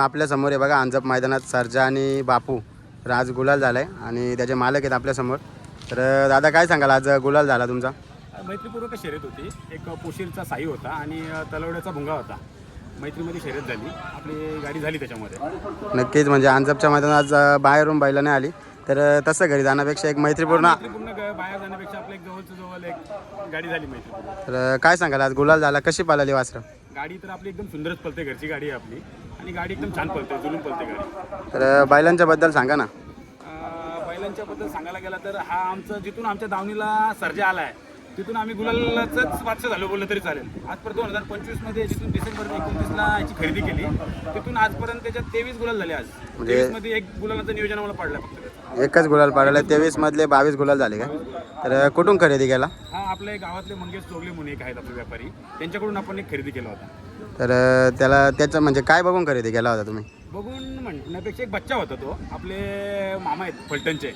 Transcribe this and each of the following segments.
आपल्यासमोर आहे बघा अंजप मैदानात सर्जा आणि बापू. तर आज गुलाल झालाय आणि त्याचे मालक आहेत आपल्यासमोर. तर दादा काय सांगाल? आज गुलाल झाला तुमचा? मैत्रीपूर्वक शर्यत होती. एक पोशीरचा साई होता आणि तलवड्याचा भुंगा होता. मैत्रीमध्ये शर्यत झाली. आपली गाडी झाली त्याच्यामध्ये. नक्कीच म्हणजे अंजपच्या मैदानात आज बाहेरून बैला नाही आली. तर तसं घरी जाण्यापेक्षा एक मैत्रीपूर्ण बाहेर जाण्यापेक्षा आपल्या जवळच्या जवळ एक गाडी झाली मैत्री तर काय सांगाल? आज गुलाल झाला. कशी पालाली वासरं? गाडी तर आपली एकदम सुंदरच पलते घरची गाडी आहे आपली. आणि गाडी एकदम छान पलते जुलून पलते गाडी. तर बैलांच्या बद्दल सांगा ना. बैलांच्या बद्दल सांगायला गेला तर हा आमचं जिथून आमच्या दावणीला सर्जा आला आहे तिथून आम्ही गुलालच पाचशे झालो बोललं तरी चालेल. आजपर्यंत दोन हजार पंचवीसमध्ये जिथून डिसेंबर एकोणतीसला याची खरेदी केली तिथून आजपर्यंत त्याच्यात तेवीस गुलाल झाले आज. म्हणजे- तेवीसमध्ये एक गुलालाचं नियोजन आम्हाला पडलं फक्त. एकच गुलाल पाडायला तेवीस मधले बावीस गुलाल झाले काय तर कुठून खरेदी केला? आपले गावातले मंगेश चोगले म्हणून एक आहेत आपले व्यापारी. त्यांच्याकडून आपण एक खरेदी केला होता. तर त्याला त्याचं म्हणजे काय बघून खरेदी केला होता तुम्ही? बघून म्हणण्यापेक्षा एक बच्चा होता तो. आपले मामा आहेत फलटणचे.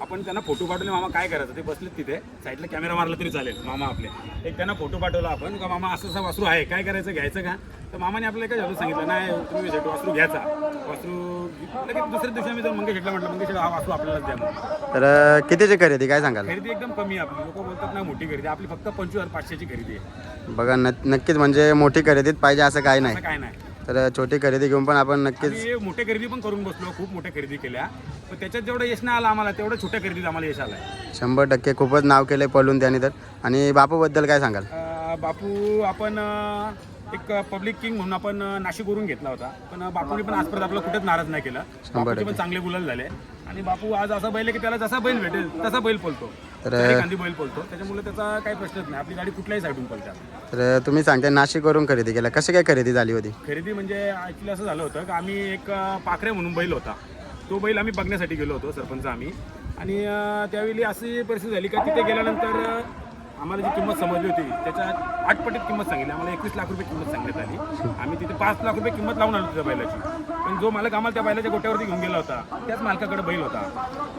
आपण त्यांना फोटो पाठवले मामा काय करायचं? ते बसलेत तिथे. साईडला कॅमेरा मारला तरी चालेल मामा आपले. एक त्यांना फोटो पाठवला आपण का मामा असं असं वासरू आहे काय करायचं घ्यायचं का? तर मामाने आपल्याला काय झालं सांगितलं नाही तुम्ही शेट वासरू घ्यायचा. वासरू लगेच दुसऱ्या दिवशी आम्ही जाऊन मंगेश शेटला म्हटलं मंगेश हा वासरू आपल्यालाच द्या म्हणून. तर कितीची खरेदी काय सांगाल? खरेदी एकदम कमी आहे आपली. लोक बोलतात ना मोठी खरेदी. आपली फक्त पंचवीस हजार पाचशेची खरेदी आहे. बघा न नक्कीच म्हणजे मोठी खरेदीत पाहिजे असं काही नाही. असं काय नाही. तर छोटी खरेदी घेऊन पण आपण नक्कीच मोठ्या खरेदी पण करून बसलो खूप मोठ्या खरेदी केल्या. पण त्याच्यात जेवढं यश नाही आलं आम्हाला तेवढं छोट्या खरेदीत आम्हाला यश आलं शंभर टक्के खूपच नाव केले पळून त्याने तर. आणि बापूबद्दल काय सांगाल? बापू आपण अ, एक पब्लिक किंग म्हणून आपण नाशिकवरून घेतला होता. पण बापूने पण आजपर्यंत आपलं कुठेच नाराज नाही केलं. बापूचे पण चांगले गुलाल झाले. आणि बापू आज असा बैल आहे की त्याला जसा बैल भेटेल तसा बैल पळतो. तर- खांदी बैल पळतो. त्याच्यामुळे त्याचा काही प्रश्नच नाही. आपली गाडी कुठल्याही साईडून पळते तर तुम्ही सांगताय नाशिकवरून खरेदी केला. कशी काय खरेदी झाली होती? खरेदी म्हणजे ॲक्च्युली असं झालं होतं की आम्ही एक अ, पाखरे म्हणून बैल होता. तो बैल आम्ही बघण्यासाठी गेलो होतो सरपंच आम्ही. आणि अ, त्यावेळी अशी परिस्थिती झाली का तिथे गेल्यानंतर अ, आम्हाला जी किंमत समजली होती त्याच्या आठ पटीत किंमत सांगितली. आम्हाला एकवीस लाख रुपये किंमत सांगण्यात आली. आम्ही तिथे पाच लाख रुपये किंमत लावून आलो त्या बैलाची. पण जो मालक आम्हाला त्या बैलाच्या गोट्यावरती घेऊन गेला होता त्याच मालकाकडे बैल होता.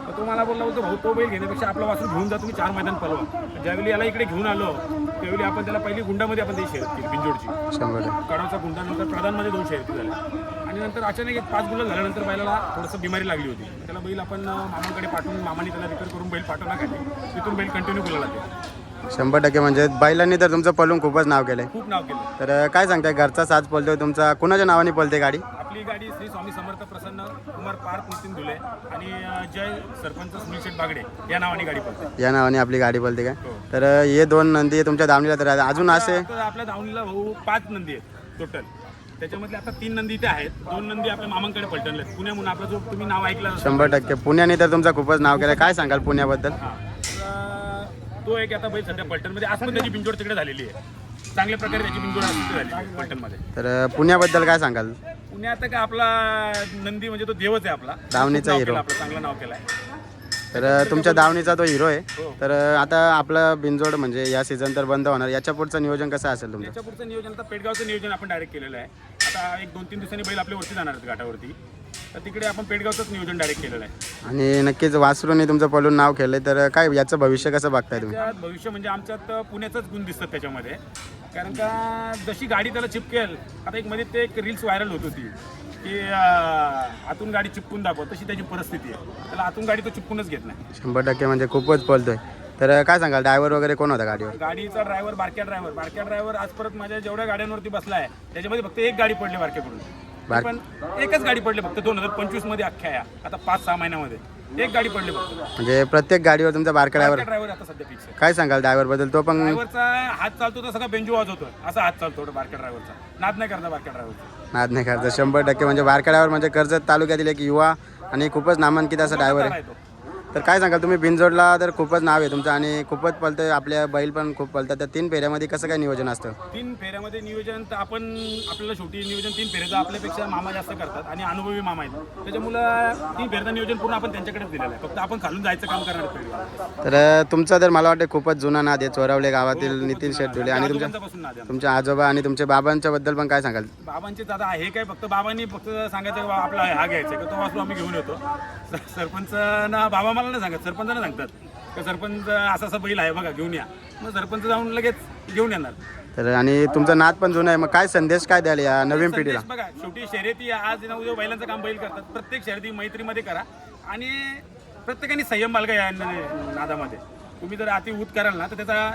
तर तो मला बोलला होता भाऊ तो बैल घेण्यापेक्षा आपला वासरू घेऊन जा तुम्ही चार मैदान पलवा ज्यावेळी याला इकडे घेऊन आलो त्यावेळी आपण त्याला पहिली गुंडामध्ये आपण ती शर्यत केली बिंजोडची कडावचा गुंडा नंतर प्रधानमध्ये दोन शर्यती झाल्या. आणि नंतर अचानक एक पाच गुलाल झाल्यानंतर बैलाला थोडंसं बिमारी लागली होती. त्याला बैल आपण मामांकडे पाठवून मामाने त्याला रिपेअर करून बैल पाठवला खाली तिथून बैल कंटिन्यू गुलाला ते शंभर टक्के म्हणजे बैलांनी तर तुमचं पळून खूपच नाव केलंय. खूप नाव केलं तर काय सांगताय घरचा साज पळतोय तुमचा. कुणाच्या नावाने पळते गाडी? आपली गाडी श्री स्वामी समर्थ प्रसन्न कुमार पार्थ नितीन धुले आणि जय सरपंच सुनील शेठ बागडे या नावाने गाडी पडते या नावाने आपली गाडी पळते काय तर हे दोन नंदी तुमच्या दावणीला तर अजून असे? आपल्या धावणीला भाऊ पाच नंदी आहेत टोटल त्याच्यामधले आता तीन नंदी इथे आहेत. दोन नंदी आपल्या मामांकडे पलटणले आहेत पुण्याहून आपला जो तुम्ही नाव ऐकलं असेल. शंभर टक्के. पुण्याने तर तुमचं खूपच नाव केलं काय सांगाल पुण्याबद्दल? हा. तो एक आता बैल सध्या पलटणमध्ये आज पण त्याची बिंजोड तिकडे झालेली आहे. चांगल्या प्रकारे त्याची बिंजोड आज झालेली आहे पलटणमध्ये. तर पुण्याबद्दल काय सांगाल? पुण्यात का आपला नंदी म्हणजे तो देवच आहे आपला. धावणीचा नाव हिरो. केलं आपलं चांगलं नाव केलंय. तर तुमच्या दावणीचा तो हिरो आहे. तर आता आपलं बिनजोड म्हणजे या सीझन तर बंद होणार. याच्या पुढचं नियोजन कसं असेल तुमचं? त्याच्या पुढचं नियोजन आता पेडगावचं नियोजन आपण डायरेक्ट केलेलं आहे. आता एक दोन तीन दिवसांनी बैल आपल्या वरती जाणार आहेत घाटावरती. तर तिकडे आपण पेडगावचंच नियोजन डायरेक्ट केलेलं आहे. आणि नक्कीच वासरूने तुमचं पळून नाव केलंय तर काय याचं भविष्य कसं बघताय तुम्ही? त्यात भविष्य म्हणजे आमच्यात पुण्याचंच गुण दिसतात त्याच्यामध्ये. कारण का जशी गाडी त्याला चिपकेल आता एक मध्ये ते एक रील्स व्हायरल होत होती की अं, आतून गाडी चिपकून दाखव तशी त्याची परिस्थिती आहे. त्याला आतून गाडी तो चिपकूनच घेत नाही. शंभर टक्के म्हणजे खूपच पळतोय. तर काय सांगाल ड्रायव्हर वगैरे कोण होता गाडीवर? गाडीचा ड्रायव्हर बारक्या ड्रायव्हर बारक्या ड्रायव्हर आज परत माझ्या जेवढ्या गाड्यांवरती बसला आहे त्याच्यामध्ये फक्त एक गाडी पडली बारक्याकडून. बार- पण एकच गाडी पडली फक्त दोन हजार पंचवीसमध्ये अख्ख्या या. आता पाच सहा महिन्यामध्ये. एक गाडी पडली फक्त. म्हणजे प्रत्येक गाडीवर तुमचा बारका ड्रायव्हर ड्रायव्हर आता सध्या फिक्स आहे. काय सांगाल ड्रायव्हरबद्दल? तो पण ड्रायव्हरचा हात चालतो तर सगळा बेंजू वाजवतो असा हात चालतो बारक्या ड्रायव्हरचा नाद नाही करता बारक्या ड्रायव्हरचा नाद नाही करता शंभर टक्के म्हणजे बारका ड्रायव्हर म्हणजे कर्जत तालुक्यातील एक युवा आणि खूपच नामांकित असा ड्रायव्हर आहे तो. तर काय सांगाल तुम्ही बिनजोडला तर खूपच नाव आहे तुमचं आणि खूपच पळतंय आपल्या बैल पण खूप पळतात तर तीन फेऱ्यामध्ये कसं काय नियोजन असतं? तीन फेऱ्यामध्ये नियोजन तर आपण आपल्याला शेवटी नियोजन तीन फेऱ्याचं आपल्यापेक्षा मामा जास्त करतात आणि अनुभवी मामा आहेत. त्याच्यामुळं तीन फेऱ्याचं नियोजन पूर्ण आपण त्यांच्याकडेच दिलेलं आहे. फक्त आपण खालून जायचं काम करणार तर तुमचा तर मला वाटतं खूपच जुना नाद आहे चोरावले गावातील नितीन शेठ धुले आणि तुमच्या आजोबांपासून नाद आहे तुमच्या आजोबा आणि तुमच्या बाबांच्या बद्दल पण काय सांगाल? बाबांचे दादा हे काय फक्त बाबांनी फक्त सांगायचं की बा आपला हा घ्यायचा की तो वाचलो आम्ही घेऊन येतो. स- सरपंच ना बाबा मला नाही सांगत सरपंचाने सांगतात. की सरपंच असा असा बैल आहे बघा घेऊन या. मग सरपंच जाऊन लगेच घेऊन येणार. तर आणि तुमचं नाद पण जुनं आहे मग काय संदेश काय द्याल या नवीन पिढीला? संदेश बघा शेवटी शर्यती आज ना उद्या बैलांचं काम बैल करतात. प्रत्येक शर्यती मैत्रीमध्ये करा. आणि प्रत्येकाने संयम बाळगा या न- नादामध्ये. तुम्ही जर अति ऊत कराल ना तर त्याचा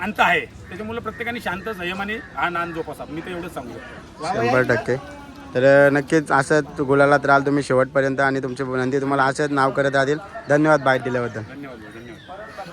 अंत आहे. त्याच्यामुळे प्रत्येकाने शांत संयमाने हा नाद जोपासा. मी तर एवढंच सांगू. शकतो शंभर टक्के. तर नक्कीच असंच गुलालात राहाल तुम्ही शेवटपर्यंत आणि तुमचे नंदी तुम्हाला असंच नाव करत राहतील. धन्यवाद बाईट दिल्याबद्दल. धन्यवाद.